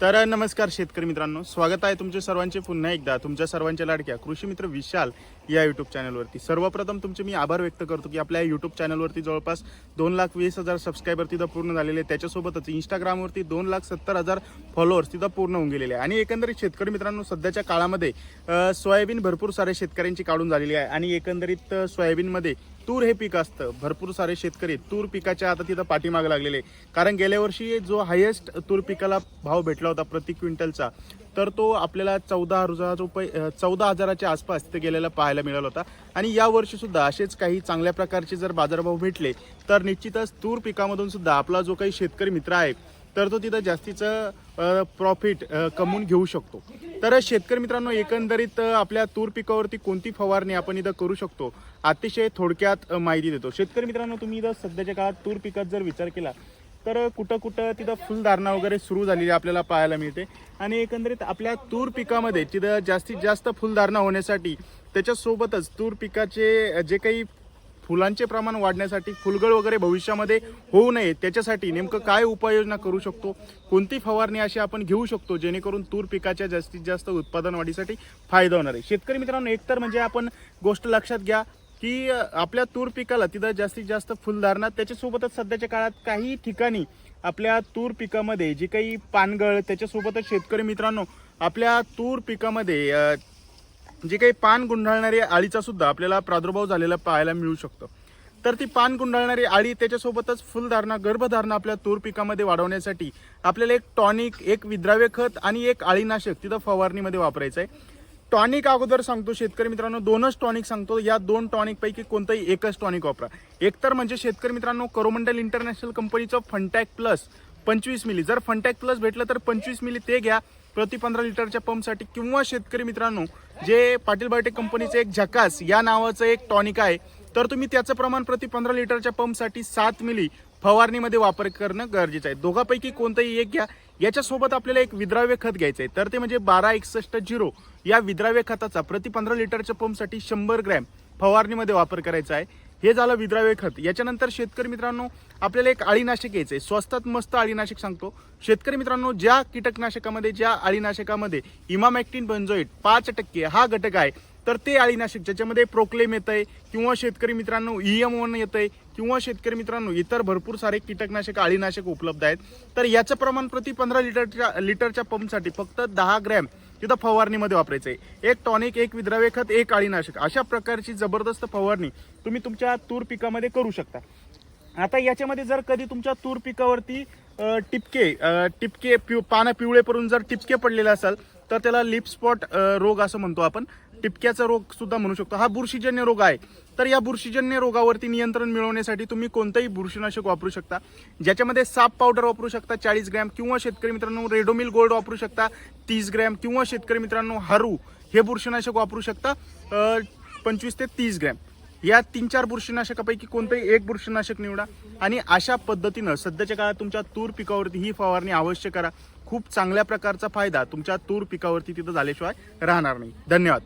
तर नमस्कार शेतकरी मित्रांनो स्वागत आहे तुमचे सर्वांचे पुन्हा एकदा. तुमच्या सर्वांच्या लाडक्या कृषी मित्र विशाल या युट्यूब चॅनलवरती सर्वप्रथम तुमचे मी आभार व्यक्त करतो की आपल्या युट्यूब चॅनलवरती जवळपास दोन लाख वीस हजार सबस्क्रायबर तिथं पूर्ण झालेले आहे त्याच्यासोबतच इंस्टाग्रामवरती दोन लाख सत्तर हजार फॉलोअर्स तिथं पूर्ण होऊन गेलेले आहे आणि एकंदरीत शेतकरी मित्रांनो सध्याच्या काळामध्ये सोयाबीन भरपूर सारे शेतकऱ्यांची काढून झालेली आहे. आणि एकंदरीत सोयाबीनमध्ये तूर हे पीक असतं. भरपूर सारे शेतकरी तूर पिकाच्या आता तिथं पाठीमाग लागलेले कारण गेल्या वर्षी जो हायेस्ट तूर पिकाला भाव भेटला होता प्रति क्विंटलचा तर तो आपल्याला चौदा हजार रुपये चौदा हजाराच्या आसपास तिथे गेलेला पाहायला मिळाला होता. आणि या सुद्धा असेच काही चांगल्या प्रकारचे जर बाजारभाव भेटले तर निश्चितच तूर पिकामधून सुद्धा आपला जो काही शेतकरी मित्र आहे तर तो तिथं जास्तीचं प्रॉफिट कमवून घेऊ शकतो. तर शेतकरी मित्रांनो एकंदरीत आपल्या तूर पिकावरती कोणती फवारणी आपण इथं करू शकतो अतिशय थोडक्यात माहिती देतो. शेतकरी मित्रांनो तुम्ही इथं सध्याच्या काळात तूर पिकात जर विचार केला तर कुठं कुठं तिथं फुलधारणा वगैरे सुरू झालेली आपल्याला पाहायला मिळते. आणि एकंदरीत आपल्या तूर पिकामध्ये तिथं जास्तीत जास्त फुलधारणा होण्यासाठी त्याच्यासोबतच तूर पिकाचे जे काही फुलांचे प्रमाण वाढण्यासाठी फुलगळ वगैरे भविष्यामध्ये होऊ नये त्याच्यासाठी नेमकं काय उपाययोजना करू शकतो? कोणती फवारणी अशी आपण घेऊ शकतो जेणेकरून तूर पिकाच्या जास्तीत जास्त उत्पादन वाढीसाठी फायदा होणार आहे? शेतकरी मित्रांनो एकतर म्हणजे आपण गोष्ट लक्षात घ्या की आपल्या तूर पिकाला तिथं जास्तीत जास्त फुलधारणा त्याच्यासोबतच सध्याच्या काळात काही ठिकाणी आपल्या तूर पिकामध्ये जी काही पानगळ त्याच्यासोबतच शेतकरी मित्रांनो आपल्या तूर पिकामध्ये जे काही पान गुंडाळणारी आळीचा सुद्धा आपल्याला प्रादुर्भाव झालेला पाहायला मिळू शकतो. तर ती पान गुंडाळणारी आळी त्याच्यासोबतच फुलधारणा गर्भधारणा आपल्या तूर पिकामध्ये वाढवण्यासाठी आपल्याला एक टॉनिक एक विद्राव्य खत आणि एक आळीनाशक तिथं फवारणीमध्ये वापरायचं आहे. टॉनिक अगोदर सांगतो शेतकरी मित्रांनो दोनच टॉनिक सांगतो. या दोन टॉनिक पैकी कोणतंही एकच टॉनिक वापरा. एकतर म्हणजे शेतकरी मित्रांनो करोमंडल इंटरनॅशनल कंपनीचं फंटॅक प्लस पंचवीस मिली. जर फंटॅक प्लस भेटलं तर पंचवीस मिली ते घ्या. प्रति पंधरा लिटरच्या पंपसाठी किंवा शेतकरी मित्रांनो जे पाटील बायोटेक कंपनीचं एक झकास या नावाचं एक टॉनिक आहे तर तुम्ही त्याचं प्रमाण प्रति पंधरा लिटरच्या पंपसाठी सात मिली फवारणीमध्ये वापर करणं गरजेचं आहे. दोघापैकी कोणतंही एक घ्या. याच्यासोबत आपल्याला एक विद्राव्य खत घ्यायचं आहे. तर ते म्हणजे बारा एकसष्ट झिरो या विद्राव्य खताचा प्रति पंधरा लिटरच्या पंपसाठी शंभर ग्रॅम फवारणीमध्ये वापर करायचा आहे. हे झालं विद्राव्य खत. याच्यानंतर शेतकरी मित्रांनो आपल्याला एक अळीनाशक घ्यायचं आहे स्वस्तात मस्त अळीनाशक सांगतो. शेतकरी मित्रांनो ज्या कीटकनाशकामध्ये ज्या अळीनाशकामध्ये इमामॅक्टिन बेन्झोइट पाच टक्के हा घटक आहे तर ते अळीनाशक ज्याच्यामध्ये प्रोक्लेम येत आहे किंवा शेतकरी मित्रांनो ई एम वन येत आहे किंवा शेतकरी मित्रांनो इतर भरपूर सारे कीटकनाशक अळीनाशक उपलब्ध आहेत. तर याचं प्रमाण प्रति पंधरा लिटरच्या लिटरच्या पंपसाठी फक्त दहा ग्रॅम तिथं फवारणीमध्ये वापरायचं आहे. एक टॉनिक एक विद्राव्य खत एक अळीनाशक अशा प्रकारची जबरदस्त फवारणी तुम्ही तुमच्या तूर पिकामध्ये करू शकता. आता याच्यामध्ये जर कधी तुमच्या तूर पिकावरती टिपके टिपके पिव पानं पिवळे पडून जर टिपके पडलेले असाल तर त्याला लिप स्पॉट रोग असं म्हणतो आपण. टिपक्याचा रोग सुद्धा म्हणू शकतो. हा बुरशीजन्य रोग आहे. तर या बुरशीजन्य रोगावरती नियंत्रण मिळवण्यासाठी तुम्ही कोणतंही बुरशीनाशक वापरू शकता. ज्याच्यामध्ये साप पावडर वापरू शकता चाळीस ग्रॅम किंवा शेतकरी मित्रांनो रेडोमिल गोल्ड वापरू शकता तीस ग्रॅम किंवा शेतकरी मित्रांनो हरू हे बुरशीनाशक वापरू शकता पंचवीस ते तीस ग्रॅम. या तीन चार बुरशीनाशकापैकी कोणतंही एक बुरशीनाशक निवडा. आणि अशा पद्धतीनं सध्याच्या काळात तुमच्या तूर पिकावरती ही फवारणी अवश्य करा. खूप चांगल्या प्रकारचा फायदा तुमच्या तूर पिकावरती तिथं झाल्याशिवाय राहणार नाही. धन्यवाद.